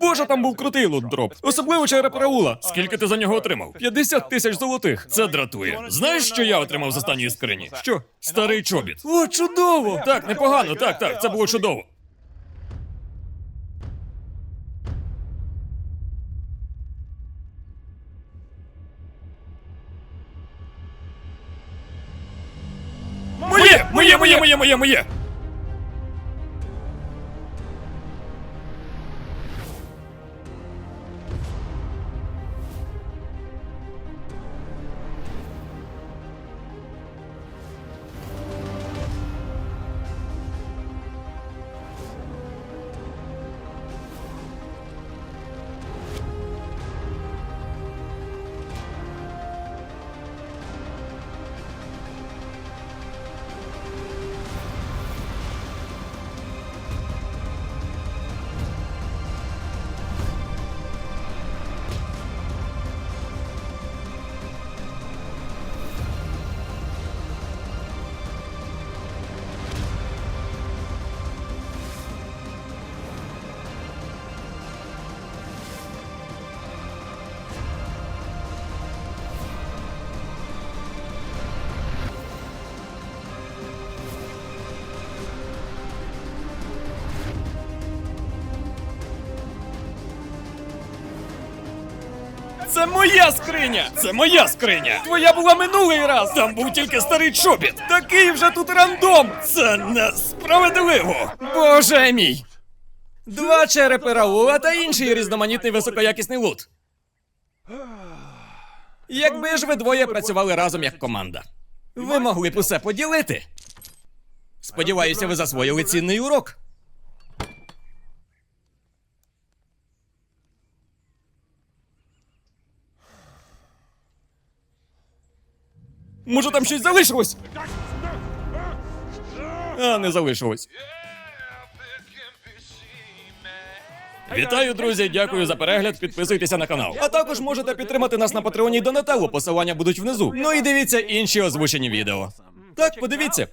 Боже, там був крутий лут-дроп. Особливо череп Раула. Скільки ти за нього отримав? 50 тисяч золотих. Це дратує. Знаєш, що я отримав з останньої скрині? Що? Старий чобіт. О, чудово! Так, непогано, так, так, це було чудово. Моє! Моє, моє, моє, моє, моє! Це моя скриня! Це моя скриня! Твоя була минулий раз! Там був тільки старий чобіт! Такий вже тут рандом! Це несправедливо! Боже мій! Два черепи Раула та інший різноманітний високоякісний лут. Якби ж ви двоє працювали разом як команда. Ви могли б усе поділити. Сподіваюся, ви засвоїли цінний урок. Може там щось залишилось? А, не залишилось. Вітаю, друзі! Дякую за перегляд. Підписуйтеся на канал. А також можете підтримати нас на Патреоні Донателло. Посилання будуть внизу. Ну і дивіться інші озвучені відео. Так, подивіться.